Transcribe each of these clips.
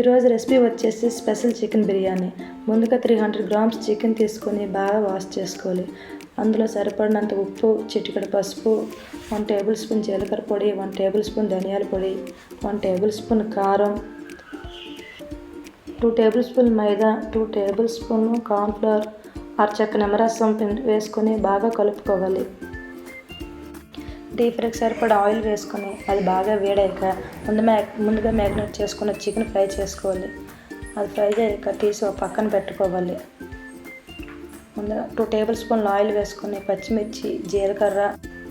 ఈరోజు రెసిపీ వచ్చేసి special chicken biryani. ముందుగా త్రీ హండ్రెడ్ గ్రామ్స్ చికెన్ తీసుకొని బాగా వాష్ చేసుకోవాలి. అందులో సరిపడినంత ఉప్పు చిటికడ పసుపు వన్ టేబుల్ స్పూన్ జీలకర్ర పొడి వన్ టేబుల్ స్పూన్ ధనియాల పొడి వన్ టేబుల్ స్పూన్ కారం టూ టేబుల్ స్పూన్ మైదా టూ టేబుల్ స్పూన్ కార్న్ఫ్లవర్ అరచక్క నిమ్మరసం వేసుకొని బాగా కలుపుకోవాలి. టీ ఫ్రైకి సరిపడా ఆయిల్ వేసుకొని అది బాగా వేడాక ముందు మ్యా ముందుగా మ్యాగ్నేట్ చేసుకున్న చికెన్ ఫ్రై చేసుకోవాలి. అది ఫ్రై చేయక తీసి ఒక పక్కన పెట్టుకోవాలి. ముందుగా టూ టేబుల్ స్పూన్ల ఆయిల్ వేసుకొని పచ్చిమిర్చి జీలకర్ర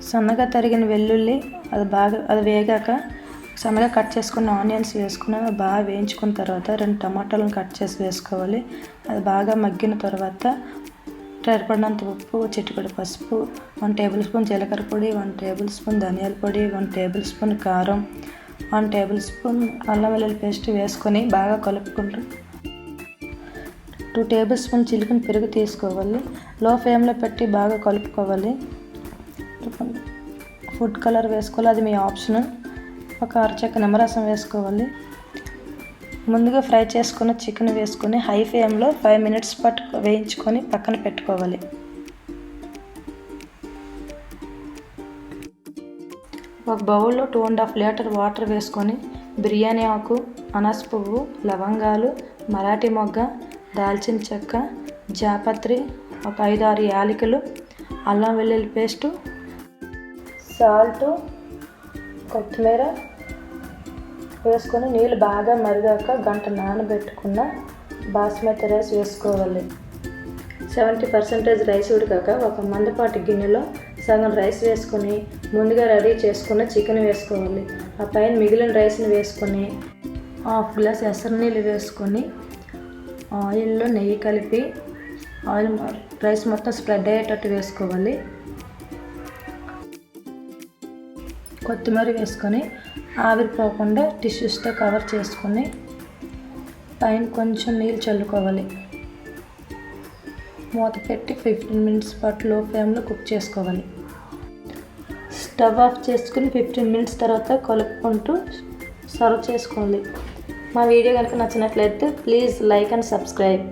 సన్నగా తరిగిన వెల్లుల్లి అది బాగా అది వేగాక సన్నగా కట్ చేసుకున్న ఆనియన్స్ వేసుకుని బాగా వేయించుకున్న తర్వాత రెండు టమాటాలను కట్ చేసి వేసుకోవాలి. అది బాగా మగ్గిన తర్వాత సరిపడినంత ఉప్పు చిటికెడు పసుపు వన్ టేబుల్ స్పూన్ జీలకర్ర పొడి వన్ టేబుల్ స్పూన్ ధనియాల పొడి వన్ టేబుల్ స్పూన్ కారం వన్ టేబుల్ స్పూన్ అల్లం వెల్లుల్లి పేస్ట్ వేసుకొని బాగా కలుపుకుంటాం టూ టేబుల్ స్పూన్ చిలుకని పెరుగు తీసుకోవాలి. లో ఫ్లేమ్లో పెట్టి బాగా కలుపుకోవాలి. ఫుడ్ కలర్ వేసుకోవాలి. అది మీ ఆప్షన్ ఒక అరచక్క నిమ్మరసం వేసుకోవాలి. ముందుగా ఫ్రై చేసుకున్న చికెన్ వేసుకొని హై ఫ్లేమ్లో ఫైవ్ మినిట్స్ పాటు వేయించుకొని పక్కన పెట్టుకోవాలి. ఒక బౌల్లో two and half litre water వేసుకొని బిర్యానీ ఆకు అనాస పువ్వు లవంగాలు మరాఠీ మొగ్గ దాల్చిన చెక్క జాపత్రి ఒక ఐదు ఆరు యాలకులు అల్లం వెల్లుల్లి పేస్టు సాల్టు కొత్తిమీర వేసుకొని నీళ్ళు బాగా మరిగాక గంట నానబెట్టుకున్న బాస్మతి రైస్ వేసుకోవాలి. సెవెంటీ పర్సెంటేజ్ రైస్ ఉడికాక ఒక మందపాటి గిన్నెలో సగం రైస్ వేసుకొని ముందుగా రెడీ చేసుకున్న చికెన్ వేసుకోవాలి. ఆ పైన మిగిలిన రైస్ని వేసుకొని హాఫ్ గ్లాస్ ఎసరు నీళ్ళు వేసుకొని ఆయిల్లో నెయ్యి కలిపి ఆయిల్ రైస్ మొత్తం స్ప్రెడ్ అయ్యేటట్టు వేసుకోవాలి. కొత్తిమీర వేసుకొని ఆవిరిపోకుండా టిష్యూస్తో కవర్ చేసుకొని పైన కొంచెం నీళ్ళు చల్లుకోవాలి. మూత పెట్టి ఫిఫ్టీన్ మినిట్స్ పాటు లో ఫ్లేమ్లో కుక్ చేసుకోవాలి. స్టవ్ ఆఫ్ చేసుకుని ఫిఫ్టీన్ మినిట్స్ తర్వాత కలుపుకుంటూ సర్వ్ చేసుకోండి మా వీడియో కనుక నచ్చినట్లయితే ప్లీజ్ లైక్ అండ్ సబ్స్క్రైబ్.